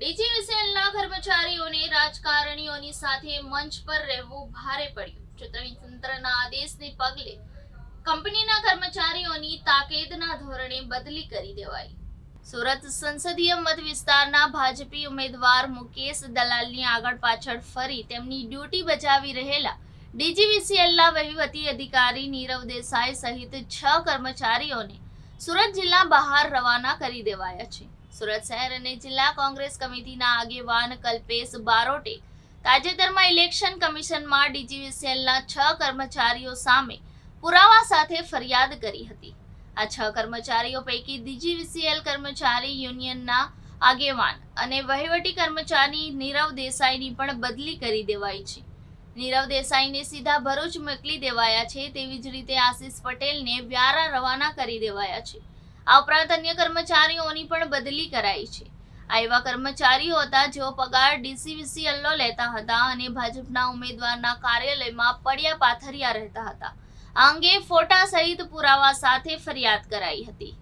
ડીજીવીસીએલના કર્મચારીઓને રાજકારણીઓની સાથે મંચ પર રહેવું ભારે પડ્યું. ચૂંટણી તંત્રના આદેશને પગલે કંપનીના કર્મચારીઓની તાકીદના ધોરણે બદલી કરી દેવાઈ. સુરત સંસદીય મત વિસ્તારના ભાજપી ઉમેદવાર મુકેશ દલાલની આગળ પાછળ ફરી તેમની ડ્યુટી બજાવી રહેલા ડીજીવીસીએલના વહીવટી અધિકારી નીરવ દેસાઈ સહિત છ કર્મચારીઓને સુરત જિલ્લા બહાર રવાના કરી દેવાયા છે. સુરત શહેર અને જિલ્લા કોંગ્રેસ કમિટીના આગેવાન કલ્પેશ બારોટે તાજેતરમાં ઇલેક્શન કમિશનમાં ડીજીવીસીએલના છ કર્મચારીઓ સામે પુરાવા સાથે ફરિયાદ કરી હતી. આ છ કર્મચારીઓ પૈકી ડીજીવીસીએલ કર્મચારી યુનિયનના આગેવાન અને વહીવટી કર્મચારી નીરવ દેસાઈની પણ બદલી કરી દેવાઈ છે. નીરવ દેસાઈને સીધા ભરૂચ મોકલી દેવાયા છે તેવી જ રીતે આશીષ પટેલને વ્યારા રવાના કરી દેવાયા છે. આ ઉપરાંત અન્ય કર્મચારીઓની પણ બદલી કરાઈ છે. આ એવા કર્મચારીઓ હતા જેઓ પગાર ડીસીવીસીએલનો લેતા હતા અને ભાજપના ઉમેદવારના કાર્યાલયમાં પડ્યા પાથરિયા રહેતા હતા. આ અંગે ફોટા સહિત પુરાવા સાથે ફરિયાદ કરાઈ હતી.